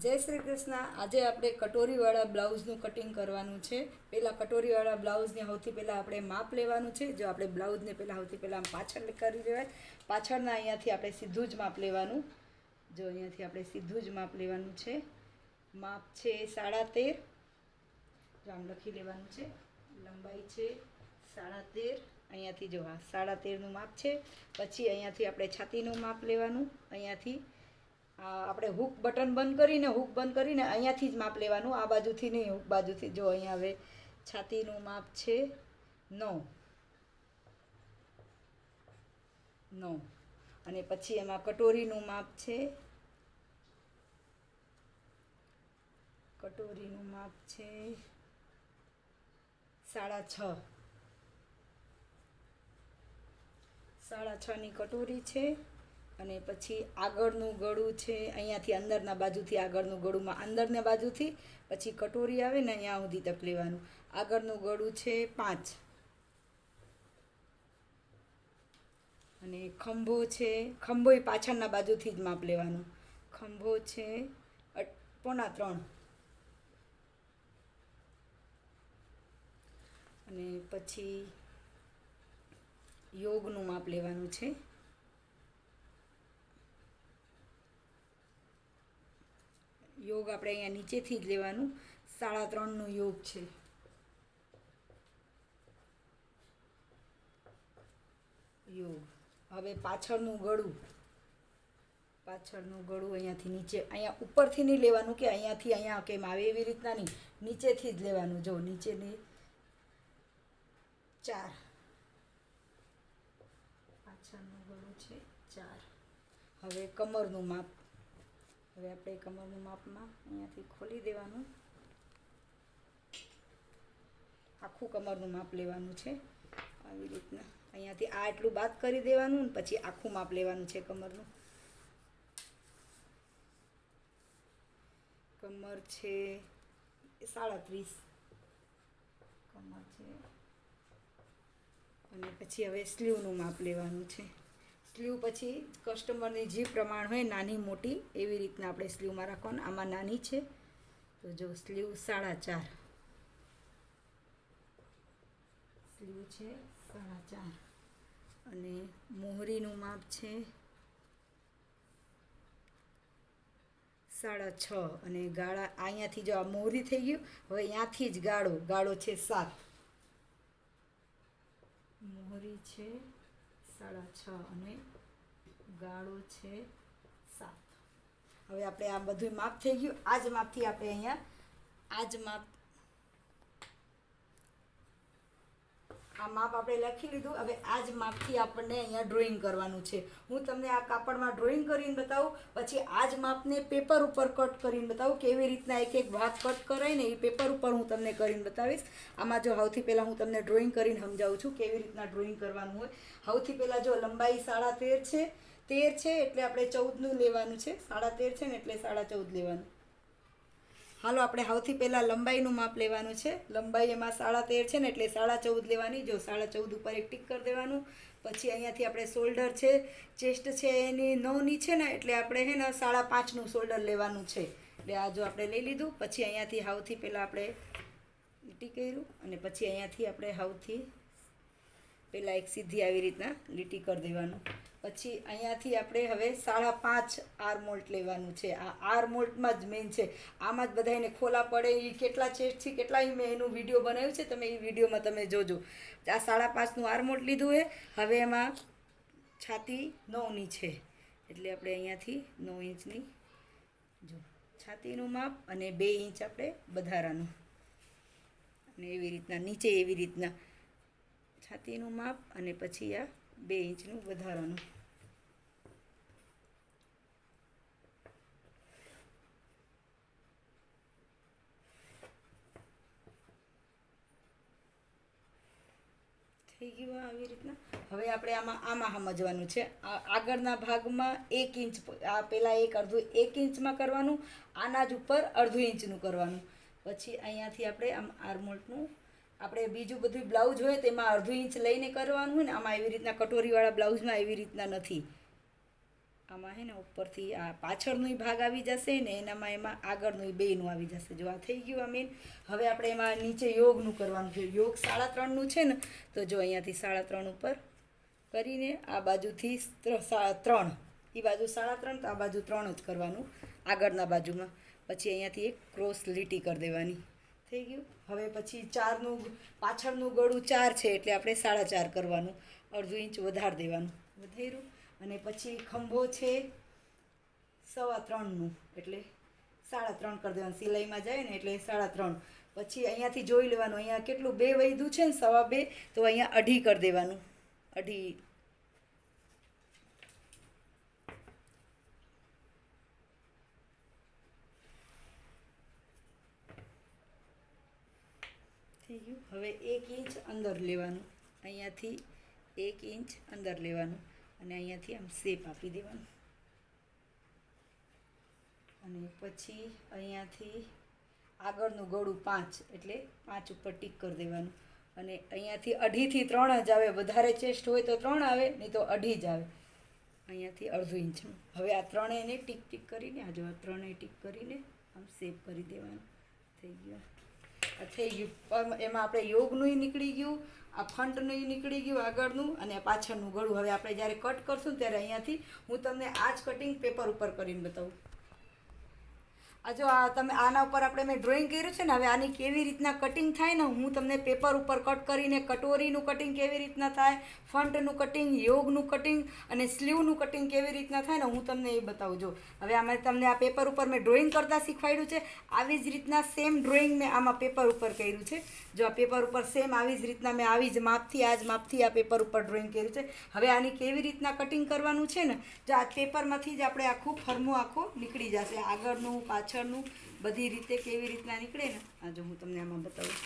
જય શ્રી કૃષ્ણ. આજે આપણે કટોરીવાળા બ્લાઉઝનું કટિંગ કરવાનું છે. પહેલાં કટોરીવાળા બ્લાઉઝને સૌથી પહેલાં આપણે માપ લેવાનું છે. જો આપણે બ્લાઉઝને પહેલાં સૌથી પહેલાં પાછળ કરી લેવાય. પાછળના અહીંયાથી આપણે સીધું જ માપ લેવાનું. જો અહીંયાથી આપણે સીધું જ માપ લેવાનું છે. માપ છે સાડા તેર. જો આમ લખી લેવાનું છે. લંબાઈ છે સાડા તેર. અહીંયાથી જો હા, સાડા તેરનું માપ છે. પછી અહીંયાથી આપણે છાતીનું માપ લેવાનું. અહીંયાથી આપણે હુક બટન બંધ કરીને હુક બંધ કરીને અહીંયાથી જ માપ લેવાનું. આ બાજુથી નહીં હુક બાજુથી. જો અહીંયા હવે છાતીનું માપ છે નવ. નવ. અને પછી એમાં કટોરીનું માપ છે કટોરીનું માપ છે સાડા છ. સાડા છની કટોરી છે. અને પછી આગળનું ગળું છે, અહીંયાથી અંદરના બાજુથી આગળનું ગળુંમાં અંદરના બાજુથી પછી કટોરી આવે ને અહીંયા સુધી તક લેવાનું. આગળનું ગળું છે પાંચ. અને ખંભો છે, ખંભો એ પાછળના બાજુથી જ માપ લેવાનું. ખંભો છે પોણા ત્રણ. અને પછી યોગનું માપ લેવાનું છે. યોગ આપણે અહીંયા નીચેથી જ લેવાનું. સાડા ત્રણનો યોગ છે. યોગ. હવે પાછળનું ગળું. પાછળનું ગળું અહીંયાથી નીચે, અહીંયા ઉપરથી નહીં લેવાનું કે અહીંયાથી અહીંયા કેમ આવે એવી રીતના નહીં. નીચેથી જ લેવાનું. જો નીચેની ચાર. પાછળનું ગળું છે ચાર. હવે કમરનું માપ. હવે આપણે કમરનું માપમાં અહીંયાથી ખોલી દેવાનું. આખું કમરનું માપ લેવાનું છે. આવી રીતના. અહીંયાથી આ એટલું બાદ કરી દેવાનું ને પછી આખું માપ લેવાનું છે કમરનું. કમર છે સાડત્રીસ. કમર છે. અને પછી હવે સ્લીવનું માપ લેવાનું છે. સ્લીવ પછી કસ્ટમરની જે પ્રમાણ હોય નાની મોટી, એવી રીતના આપણે સ્લીવમાં રાખવાનું. આમાં નાની છે. તો જો સ્લીવ સાડા ચાર. સ્લીવ છે સાડા ચાર. અને મોહરીનું માપ છે સાડા છ. અને ગાળા, અહીંયાથી જો આ મોહરી થઈ ગયું, હવે અહીંયાથી જ ગાળો. ગાળો છે સાત. મોહરી છે સાડા છ અને ગાળો છે સાત. હવે આપણે આ બધું માપ થઈ ગયું. આ જ માપથી આપણે અહીંયા આ જ માપ આ માપ આપણે લખી લીધું. હવે આ જ માપથી આપણને અહીંયા ડ્રોઈંગ કરવાનું છે. હું તમને આ કાપડમાં ડ્રોઈંગ કરીને બતાવું, પછી આ જ માપને પેપર ઉપર કટ કરીને બતાવું, કેવી રીતના એક એક ભાગ કટ કરાય ને એ પેપર ઉપર હું તમને કરીને બતાવીશ. આમાં જો સૌથી પહેલાં હું તમને ડ્રોઈંગ કરીને સમજાવું છું કેવી રીતના ડ્રોઈંગ કરવાનું હોય. સૌથી પહેલાં જો લંબાઈ સાડા તેર છે તેર છે એટલે આપણે ચૌદનું લેવાનું છે. સાડા તેર છે ને એટલે સાડા ચૌદ લેવાનું. હાલો, આપણે સૌથી પહેલાં લંબાઈનું માપ લેવાનું છે. લંબાઈ એમાં સાડા તેર છે ને, એટલે સાડા ચૌદ લેવાની. જો સાડા ચૌદ ઉપર એક ટીક કરી દેવાનું. પછી અહીંયાથી આપણે શોલ્ડર છે, ચેસ્ટ છે, એની નવની છે ને, એટલે આપણે હે ને સાડા પાંચનું શોલ્ડર લેવાનું છે. એટલે આ જો આપણે લઈ લીધું. પછી અહીંયાથી સૌથી પહેલાં આપણે લીટી કર્યું અને પછી અહીંયાથી આપણે સૌથી પહેલાં એક સીધી આવી રીતના લીટી કરી દેવાનું. પછી અહીંયાથી આપણે હવે સાડા પાંચ આર મોલ્ટ લેવાનું છે. આ આર મોલ્ટમાં જ મેઇન છે. આમાં જ બધાને ખોલા પડે. એ કેટલા ચેસ્ટથી કેટલા મેં એનું વીડિયો બનાવ્યું છે. તમે એ વિડીયોમાં તમે જોજો. આ સાડા પાંચનું આર મોલ્ટ લીધું હોય હવે એમાં છાતી નવની છે. એટલે આપણે અહીંયાથી નવ ઇંચની જો, છાતીનું માપ અને બે ઇંચ આપણે વધારાનું અને એવી રીતના, નીચે એવી રીતના. છાતીનું માપ અને પછી આ બે ઇંચનું વધારાનું. થઈ ગયું આવી રીતના. હવે આપણે આમાં આમાં સમજવાનું છે. આગળના ભાગમાં એક ઇંચ, આ પહેલાં એક અડધું એક ઇંચમાં કરવાનું, આના જ ઉપર અડધું ઇંચનું કરવાનું. પછી અહીંયાથી આપણે આમ આર્મોલ્ટનું આપણે બીજું બધું બ્લાઉઝ હોય તેમાં અડધું ઇંચ લઈને કરવાનું હોય ને, આમાં એવી રીતના કટોરીવાળા બ્લાઉઝમાં એવી રીતના નથી. આમાં હે ને ઉપરથી આ પાછળનો ભાગ આવી જશે ને એનામાં એમાં આગળનું બેનું આવી જશે. જો આ થઈ ગયું આ મેન હવે આપણે એમાં નીચે યોગનું કરવાનું છે. યોગ સાડા ત્રણનું છે ને, તો જો અહીંયાથી સાડા ત્રણ ઉપર કરીને આ બાજુથી ત્ર- ત્રણ. એ બાજુ સાડા ત્રણ તો આ બાજુ ત્રણ જ કરવાનું, આગળના બાજુમાં. પછી અહીંયાથી એક ક્રોસ લીટી કરી દેવાની. થઈ ગયું. હવે પછી ચારનું પાછળનું ગળું ચાર છે એટલે આપણે સાડા ચાર કરવાનું. અડધું ઇંચ વધારી દેવાનું. વધાર્યું. અને પછી ખંભો છે સવા ત્રણનું, એટલે સાડા ત્રણ કરી દેવાનું. સિલાઈમાં જાય ને એટલે સાડા ત્રણ. પછી અહીંયાથી જોઈ લેવાનું. અહીંયા કેટલું બે વૈધું છે ને સવા બે, તો અહીંયા અઢી કરી દેવાનું. અઢી થઈ ગયું હવે એક ઇંચ અંદર લેવાનું. અહીંયાથી એક ઇંચ અંદર લેવાનું. અને અહીંયાથી આમ શેપ આપી દેવાનું. અને પછી અહીંયાથી આગળનું ગળું પાંચ, એટલે પાંચ ઉપર ટીક કરી દેવાનું. અને અહીંયાથી અઢીથી ત્રણ જ આવે. વધારે ચેસ્ટ હોય તો ત્રણ આવે, નહીં તો અઢી જ આવે. અહીંયાથી અડધું ઇંચનું હવે આ ત્રણેયને ટીક ટીક કરીને, આ જો આ ત્રણેય ટીક કરીને આમ શેપ કરી દેવાનું. થઈ ગયું. થઈ ગયું પણ એમાં આપણે યોગનું નીકળી ગયું, આ ફ્રન્ટનું નીકળી ગયું આગળનું અને પાછળનું ગળું. હવે આપણે જ્યારે કટ કરશું ત્યારે અહીંયાથી હું તમને આ જ કટિંગ પેપર ઉપર કરીને બતાવું. જો આ તમે આના ઉપર આપણે મેં ડ્રોઈંગ કર્યું છે ને, હવે આની કેવી રીતના કટિંગ થાય ને, હું તમને પેપર ઉપર કટ કરીને કટોરીનું કટિંગ કેવી રીતના થાય, ફ્રન્ટનું કટિંગ યોગનું કટિંગ અને સ્લીવનું કટિંગ કેવી રીતના થાય ને, હું તમને એ બતાવું. જો, હવે આમાં તમને આ પેપર ઉપર મેં ડ્રોઈંગ કરતાં શીખવાડ્યું છે. આવી જ રીતના સેમ ડ્રોઈંગ મેં આમાં પેપર ઉપર કર્યું છે. જો, આ પેપર ઉપર સેમ આવી જ રીતના મેં આવી જ માપથી, આ જ માપથી આ પેપર ઉપર ડ્રોઈંગ કર્યું છે. હવે આની કેવી રીતના કટિંગ કરવાનું છે ને, જો, આ પેપરમાંથી જ આપણે આખું ફરમું આખું નીકળી જશે. આગળનું પાછળનું બધી રીતે કેવી રીતના નીકળે ને, આ જો હું તમને આમાં બતાવું.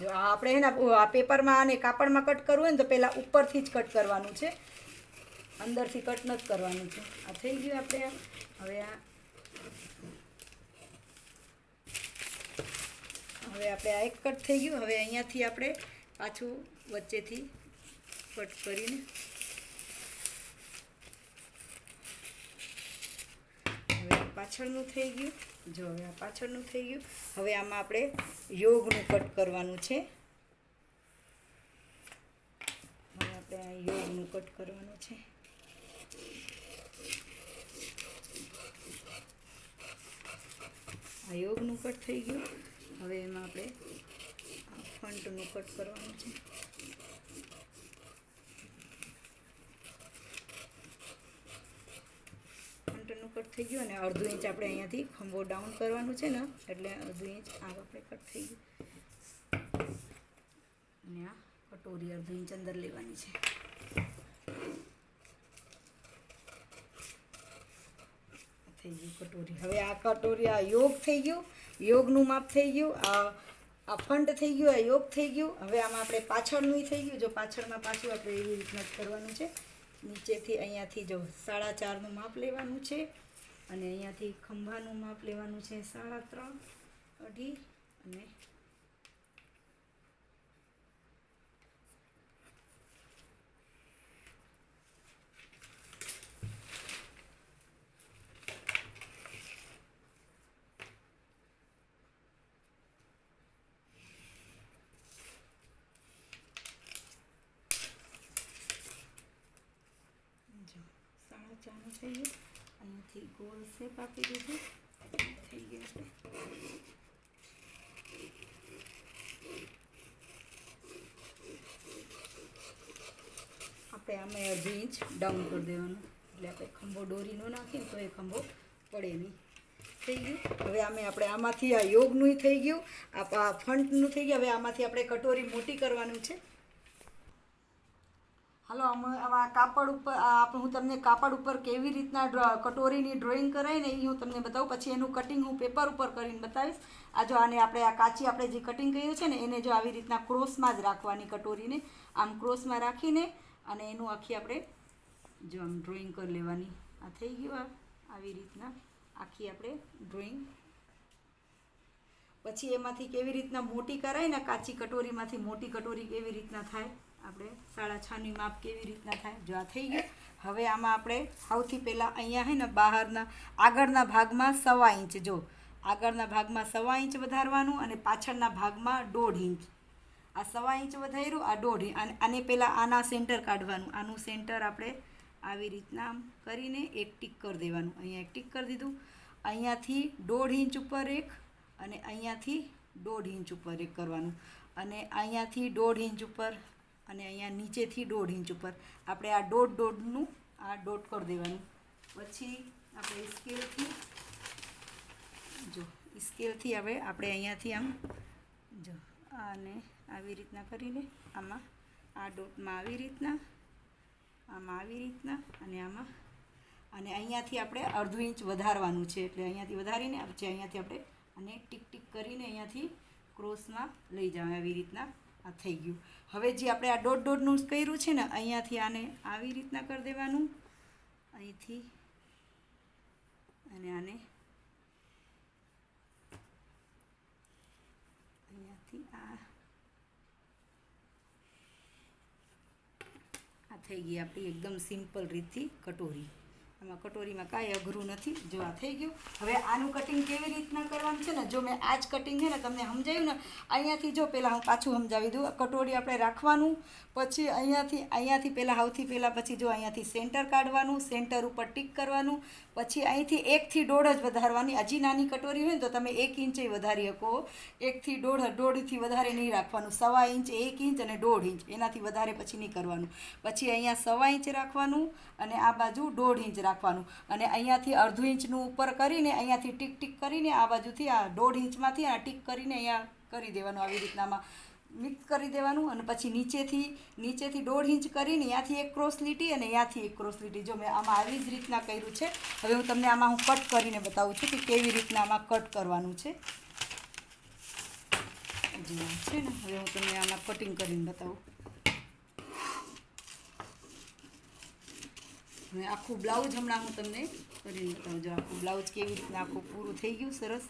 જો આપણે હે ને આ પેપરમાં અને કાપડમાં કટ કરવું હોય ને તો પહેલાં ઉપરથી જ કટ કરવાનું છે. અંદરથી કટ નથી કરવાનું છે. આ થઈ ગયું આપણે હવે આ. હવે આપણે આ એક કટ થઈ ગયું. હવે અહીંયાથી આપણે પાછું વચ્ચેથી કટ કરીને હવે પાછળનું થઈ ગયું. જો હવે આ પાછળનું થઈ ગયું. હવે આમાં આપણે યોગનું કટ કરવાનું છે. હવે આપણે આ યોગનું કટ કરવાનું છે. આ યોગનું કટ થઈ ગયું. હવે એમાં આપણે આ ફ્રન્ટનું કટ કરવાનું છે. ફંટનું કટ થઈ ગયું અને અડધો ઇંચ આપણે અહીંયાથી ખંભો ડાઉન કરવાનું છે ને, એટલે અડધો ઇંચ આ આપણે કટ થઈ ગયું. અને આ કટોરી અડધો ઇંચ અંદર લેવાની છે. થઈ ગયું કટોરી. હવે આ કટોરી આ યોગ થઈ ગયું. યોગનું માપ થઈ ગયું આ ફંટ થઈ ગયું, આ યોગ થઈ ગયું. હવે આમાં આપણે પાછળનું થઈ ગયું. જો પાછળમાં પાછું આપણે એવી રીતના જ કરવાનું છે. નીચેથી અહીંયાથી જો સાડા ચારનું માપ લેવાનું છે અને અહીંયાથી ખંભાનું માપ લેવાનું છે સાડા ત્રણ અઢી અને જો સાડા ચારનું થઈ અહીંયાથી ગોળ શેપ આપી દીધું થઈ ગયું આપણે આમાં અડધી ઇંચ ડાઉન કરી દેવાનું એટલે આપણે ખંભો દોરી ન નાખીએ તો એ ખંભો પડે નહીં। થઈ ગયું? હવે આમે આપણે આમાંથી આ યોગનું થઈ ગયું, આ ફ્રન્ટનું થઈ ગયું, હવે આમાંથી આપણે કટોરી મોટી કરવાનું છે। હાલો, અમે આ કાપડ ઉપર આપણે હું તમને કાપડ ઉપર કેવી રીતના કટોરીની ડ્રોઈંગ કરાય ને એ હું તમને બતાવું. પછી એનું કટિંગ હું પેપર ઉપર કરીને બતાવીશ. આ જો આને આપણે આ કાચી આપણે જે કટિંગ કર્યું છે ને, એને જો આવી રીતના ક્રોસમાં જ રાખવાની કટોરીને. આમ ક્રોસમાં રાખીને અને એનું આખી આપણે જો આમ ડ્રોઈંગ કરી લેવાની. આ થઈ ગયું આવી રીતના આખી આપણે ડ્રોઈંગ પછી એમાંથી કેવી રીતના મોટી કરાય ને, કાચી કટોરીમાંથી મોટી કટોરી કેવી રીતના થાય. આપણે સાડા છની માપ કેવી રીતના થાય, જો આ થઈ ગયું. હવે આમાં આપણે સૌથી પહેલાં અહીંયા હે ને બહારના, આગળના ભાગમાં સવા ઇંચ, જો. આગળના ભાગમાં સવા ઇંચ વધારવાનું અને પાછળના ભાગમાં દોઢ ઇંચ. આ સવા ઇંચ વધાર્યું, આ દોઢ અને આને પહેલાં આના સેન્ટર કાઢવાનું. આનું સેન્ટર આપણે આવી રીતના આમ કરીને એક ટીક કરી દેવાનું. અહીંયા એક ટીક કરી દીધું. અહીંયાથી દોઢ ઇંચ ઉપર એક અને અહીંયાથી દોઢ ઇંચ ઉપર એક કરવાનું. અને અહીંયાથી દોઢ ઇંચ ઉપર અને અહીંયા નીચેથી દોઢ ઇંચ ઉપર. આપણે આ દોઢ દોઢનું આ દોટ કરી દેવાનું. પછી આપણે સ્કેલથી જો સ્કેલથી હવે આપણે અહીંયાથી આમ જો, આને આવી રીતના કરીને આમાં આ ડોટમાં આવી રીતના, આમાં આવી રીતના અને આમાં. અને અહીંયાથી આપણે અડધું ઇંચ વધારવાનું છે. એટલે અહીંયાથી વધારીને, પછી અહીંયાથી આપણે અને ટીક ટીક કરીને અહીંયાથી ક્રોસમાં લઈ જાવ આવી રીતના. આ થઈ ગયું. હવે જે આપણે આ દોઢ દોઢનું કર્યું છે ને, અહીંયાથી આને આવી રીતના કરી દેવાનું. અહીંથી અને આને અહીંયાથી આ થઈ ગઈ આપણી એકદમ સિમ્પલ રીતથી કટોરી. આમાં કટોરીમાં કાંઈ અઘરું નથી, જો આ થઈ ગયું. હવે આનું કટિંગ કેવી રીતના કરવાનું છે ને? જો મેં આ જ કટિંગ છે ને, તમને સમજાવ્યું ને? અહીંયાથી જો પહેલાં હું પાછું સમજાવી દઉં. કટોરી આપણે રાખવાનું, પછી અહીંયાથી અહીંયાથી પહેલાં સૌથી પહેલાં પછી જો અહીંયાથી સેન્ટર કાઢવાનું સેન્ટર ઉપર ટીક કરવાનું, પછી અહીંથી એકથી દોઢ જ વધારવાની. હજી નાની કટોરી હોય ને, તો તમે એક ઇંચે વધારી શકો. એકથી દોઢ, દોઢથી વધારે નહીં રાખવાનું. સવા ઇંચ, એક ઇંચ અને દોઢ ઇંચ. એનાથી વધારે પછી નહીં કરવાનું. પછી અહીંયા સવા ઇંચ રાખવાનું અને આ બાજુ દોઢ ઇંચ રાખવાનું. અને અહીંયાથી અડધું ઇંચનું ઉપર કરીને અહીંયાથી ટીક ટીક કરીને આ બાજુથી આ દોઢ ઇંચમાંથી આ ટીક કરીને અહીંયા કરી દેવાનું આવી રીતનામાં. મિક્સ કરી દેવાનું અને પછી નીચેથી નીચેથી દોઢ ઇંચ કરીને ત્યાંથી એક ક્રોસ લીટી અને ત્યાંથી એક ક્રોસ લીટી. જો મેં આમાં આવી જ રીતના કર્યું છે, હવે હું તમને આમાં હું કટ કરીને બતાવું છું કે કેવી રીતના આમાં કટ કરવાનું છે. જી, છે ને? હવે હું તમને આમાં કટિંગ કરીને બતાવું. આખું બ્લાઉઝ હમણાં હું તમને કરીને બતાવું. જો આખું બ્લાઉઝ કેવી રીતના આખું પૂરું થઈ ગયું, સરસ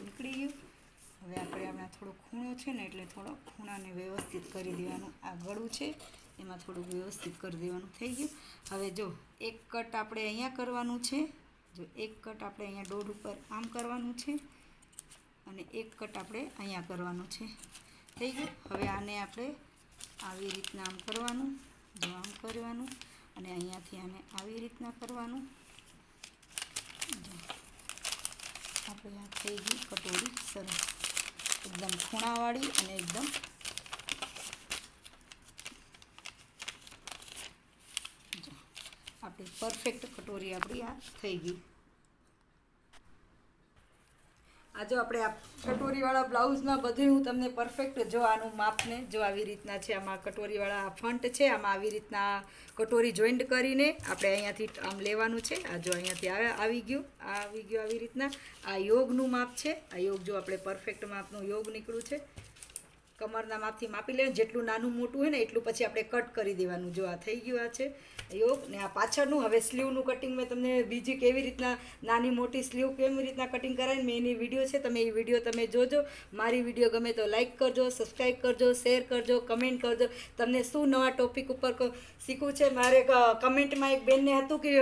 નીકળી ગયું હવે આપણે હમણાં થોડો ખૂણો છે ને એટલે થોડો ખૂણાને વ્યવસ્થિત કરી દેવાનું. આ ગળું છે, એમાં થોડું વ્યવસ્થિત કરી દેવાનું થઈ ગયું. હવે જો, એક કટ આપણે અહીંયા કરવાનું છે. જો એક કટ આપણે અહીંયા દોઢ ઉપર આમ કરવાનું છે અને એક કટ આપણે અહીંયા કરવાનું છે. થઈ ગયું? હવે આને આપણે આવી રીતના આમ કરવાનું, જો આમ કરવાનું અને અહીંયાથી આને આવી રીતના કરવાનું. આપણે આ થઈ ગઈ કટોરી સરસ. એકદમ ખૂણાવાળી અને એકદમ આપણી પરફેક્ટ કટોરી આપણી આ થઈ ગઈ. આ જો આપણે આ કટોરીવાળા બ્લાઉઝમાં બધું હું તમને પરફેક્ટ જો આનું માપને, જો આવી રીતના છે આમાં કટોરીવાળા આ ફંટ છે, આમાં આવી રીતના કટોરી જોઈન્ટ કરીને આપણે અહીંયાથી આમ લેવાનું છે. આ જો અહીંયાથી આવે આવી ગયું, આ આવી ગયું આવી રીતના. આ યોગનું માપ છે. આ યોગ જો આપણે પરફેક્ટ માપનું યોગ નીકળ્યું છે. કમરના માપથી માપી લેવાનું જેટલું નાનું મોટું હોય ને એટલું પછી આપણે કટ કરી દેવાનું. જો આ થઈ ગયું આ છે. યોગ ને આ પાછળનું, હવે સ્લીવનું કટિંગ મેં તમને બીજી કેવી રીતના નાની મોટી સ્લીવ કેવી રીતના કટિંગ કરાવીને મેં એની વીડિયો છે. તમે એ વીડિયો તમે જોજો. મારી વીડિયો ગમે તો લાઇક કરજો સબસ્ક્રાઈબ કરજો શેર કરજો કમેન્ટ કરજો. તમને શું નવા ટોપિક ઉપર શીખવું છે? મારે કમેન્ટમાં એક બેનને હતું કે,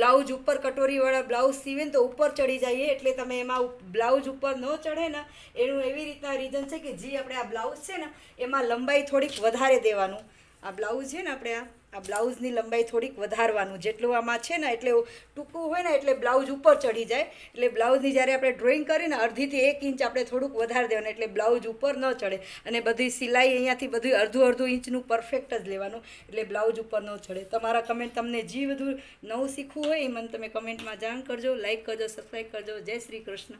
બ્લાઉઝ ઉપર કટોરીવાળા બ્લાઉઝ સીવે ને તો ઉપર ચડી જઈએ એટલે તમે એમાં બ્લાઉઝ ઉપર ન ચડે ને. એનું એવી રીતના રીઝન છે કે જે, આપણે આ બ્લાઉઝ છે ને, એમાં લંબાઈ થોડીક વધારે દેવાનું. આ બ્લાઉઝ છે ને આપણે આ આ બ્લાઉઝની લંબાઈ થોડીક વધારવાનું. જેટલું આમાં છે ને એટલે ટૂંકું હોય ને એટલે બ્લાઉઝ ઉપર ચડી જાય. એટલે બ્લાઉઝની જ્યારે આપણે ડ્રોઈંગ કરીએ ને અડધીથી એક ઇંચ આપણે થોડુંક વધારી દેવાનું, એટલે બ્લાઉઝ ઉપર ન ચડે. અને બધી સિલાઈ અહીંયાથી બધું અડધું અડધું ઇંચનું પરફેક્ટ જ લેવાનું, એટલે બ્લાઉઝ ઉપર ન ચડે. તમારા કમેન્ટ તમને જે બધું નવું શીખવું હોય એ મને તમે કમેન્ટમાં જાણ કરજો લાઇક કરજો સબસ્ક્રાઈબ કરજો. જય શ્રી કૃષ્ણ.